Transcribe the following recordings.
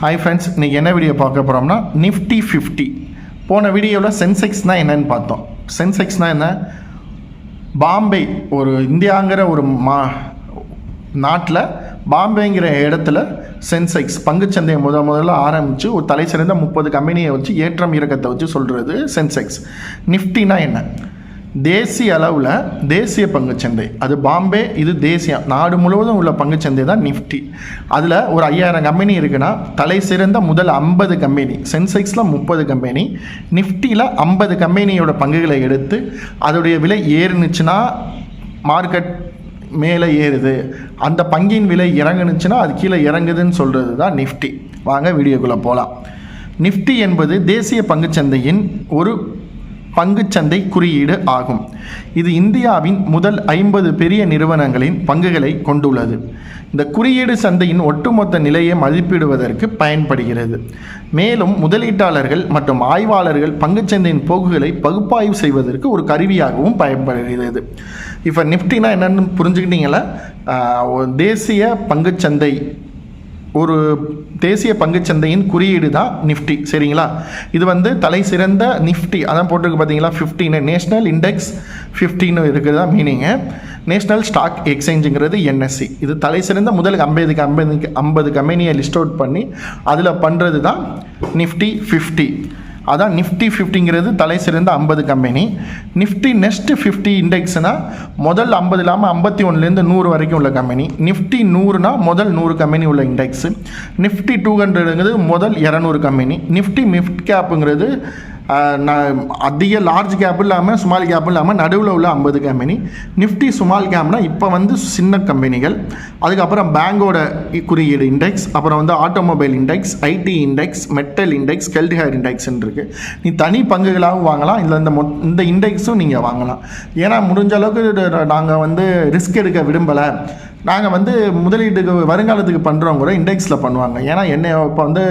Hi friends இன்றைக்கி என்ன video பார்க்க போகிறோம்னா நிஃப்டி ஃபிஃப்டி போன வீடியோவில் சென்செக்ஸ்னால் என்னென்னு பார்த்தோம். சென்செக்ஸ்னால் என்ன? பாம்பே ஒரு இந்தியாங்கிற ஒரு மா நாட்டில் பாம்பேங்கிற இடத்துல சென்செக்ஸ் பங்குச்சந்தையை முத முதல்ல ஆரம்பித்து ஒரு தலை சிறந்த முப்பது கம்பெனியை வச்சு ஏற்றம் இறக்கத்தை வச்சு சொல்கிறது சென்செக்ஸ் நிஃப்டினா என்ன? தேசிய அளவில் தேசிய பங்குச்சந்தை. அது பாம்பே இது தேசியம் நாடு முழுவதும் உள்ள பங்குச்சந்தை தான் நிஃப்டி. அதில் ஒரு ஐயாயிரம் கம்பெனி இருக்குன்னா தலை சிறந்த முதல் ஐம்பது கம்பெனி சென்செக்ஸில் முப்பது கம்பெனி நிஃப்டியில் ஐம்பது கம்பெனியோட பங்குகளை எடுத்து அதோடைய விலை ஏறுனுச்சுன்னா மார்க்கெட் மேலே ஏறுது. அந்த பங்கின் விலை இறங்குனுச்சுன்னா அது கீழே இறங்குதுன்னு சொல்கிறது தான் நிஃப்டி. வாங்க வீடியோக்குள்ளே போகலாம் நிஃப்டி என்பது தேசிய பங்குச்சந்தையின் ஒரு பங்குச்சந்தை குறியீடு ஆகும். இது இந்தியாவின் முதல் ஐம்பது பெரிய நிறுவனங்களின் பங்குகளை கொண்டுள்ளது. இந்த குறியீடு சந்தையின் ஒட்டுமொத்த நிலையை மதிப்பிடுவதற்கு பயன்படுகிறது. மேலும் முதலீட்டாளர்கள் மற்றும் ஆய்வாளர்கள் பங்குச்சந்தையின் போக்குகளை பகுப்பாய்வு செய்வதற்கு ஒரு கருவியாகவும் பயன்படுகிறது. இப்போ நிஃப்டினா என்னென்னு புரிஞ்சுக்கிட்டீங்களா? தேசிய பங்குச்சந்தை ஒரு தேசிய பங்குச்சந்தையின் குறியீடு தான் நிஃப்டி சரிங்களா? இது வந்து தலை சிறந்த நிஃப்டி அதான் போட்டிருக்கு பார்த்தீங்களா ஃபிஃப்டின்னு நேஷ்னல் இண்டெக்ஸ் ஃபிஃப்டின்னு இருக்குதா மீனிங்கு நேஷ்னல் ஸ்டாக் எக்ஸ்சேஞ்சுங்கிறது என்எஸ்சி இது தலை சிறந்த முதல் ஐம்பதுக்கு ஐம்பதுக்கு ஐம்பது கம்பெனியை லிஸ்ட் அவுட் பண்ணி அதில் பண்ணுறது தான் நிஃப்டி ஃபிஃப்டி அதான் நிஃப்டி ஃபிஃப்டிங்கிறது தலை சிறந்த ஐம்பது கம்பெனி நிஃப்டி நெக்ஸ்ட் ஃபிஃப்டி இண்டெக்ஸ்னால் முதல் ஐம்பது இல்லாமல் ஐம்பத்தி ஒன்றுலேருந்து நூறு வரைக்கும் உள்ள கம்பெனி நிஃப்டி நூறுனா முதல் நூறு கம்பெனி உள்ள இண்டெக்ஸு நிஃப்டி டூ ஹண்ட்ரடுங்கிறது முதல் இரநூறு கம்பெனி நிஃப்டி மிஃப்ட் கேப்புங்கிறது அதிக லார்ஜ் கேப் இல்லாமல் ஸ்மால் கேப் இல்லாமல் நடுவில் உள்ள ஐம்பது கம்பெனி நிஃப்டி ஸ்மால் கேப்னால் இப்போ வந்து சின்ன கம்பெனிகள் அதுக்கப்புறம் பேங்கோட குறியீடு இண்டெக்ஸ் அப்புறம் வந்து automobile index IT index metal index healthcare இண்டெக்ஸ்ன்னு இருக்குது நீ தனி பங்குகளாகவும் வாங்கலாம். இல்லை இந்த மொ இந்த இண்டெக்ஸும் நீங்கள் வாங்கலாம். ஏன்னா முடிஞ்ச அளவுக்கு நாங்கள் வந்து ரிஸ்க் எடுக்க விரும்பலை. நாங்கள் வந்து முதலீட்டுக்கு வருங்காலத்துக்கு பண்ணுறவங்க கூட இண்டெக்ஸில் பண்ணுவாங்க. ஏன்னா என்ன இப்போ வந்து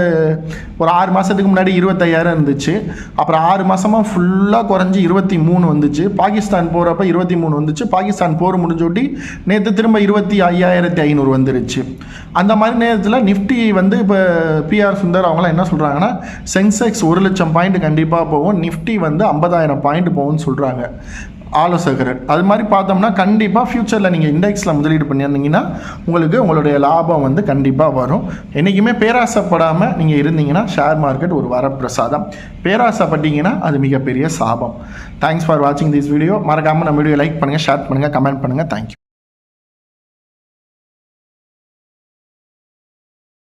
ஒரு ஆறு மாதத்துக்கு முன்னாடி இருபத்தையாயிரம் இருந்துச்சு. அப்புறம் ஆறு மாதமாக ஃபுல்லாக குறைஞ்சி இருபத்தி மூணு வந்துச்சு. பாகிஸ்தான் போகிறப்ப இருபத்தி மூணு வந்துச்சு. பாகிஸ்தான் போர் முடிஞ்சோட்டி நேற்று திரும்ப இருபத்தி ஐயாயிரத்தி ஐநூறு வந்துருச்சு. அந்த மாதிரி நேரத்தில் நிஃப்டி வந்து இப்போ பிஆர் சுந்தர் அவங்களாம் என்ன சொல்கிறாங்கன்னா சென்செக்ஸ் ஒரு லட்சம் பாயிண்ட் கண்டிப்பாக போகும். நிஃப்டி வந்து ஐம்பதாயிரம் பாயிண்ட் போகும்னு சொல்கிறாங்க ஆலோசகர். அது மாதிரி பார்த்தோம்னா கண்டிப்பாக ஃப்யூச்சரில் நீங்கள் இண்டெக்ஸில் முதலீடு பண்ணியிருந்தீங்கன்னா உங்களுக்கு உங்களுடைய லாபம் வந்து கண்டிப்பாக வரும். என்றைக்குமே பேராசைப்படாமல் நீங்கள் இருந்தீங்கன்னா ஷேர் மார்க்கெட் ஒரு வரப்பிரசாதம். பேராசைப்பட்டீங்கன்னா அது மிகப்பெரிய சாபம். தேங்க்ஸ் ஃபார் வாட்சிங் திஸ் வீடியோ மறக்காமல் நம்ம வீடியோ லைக் பண்ணுங்கள் ஷேர் பண்ணுங்கள் கமெண்ட் பண்ணுங்கள் தேங்க்யூ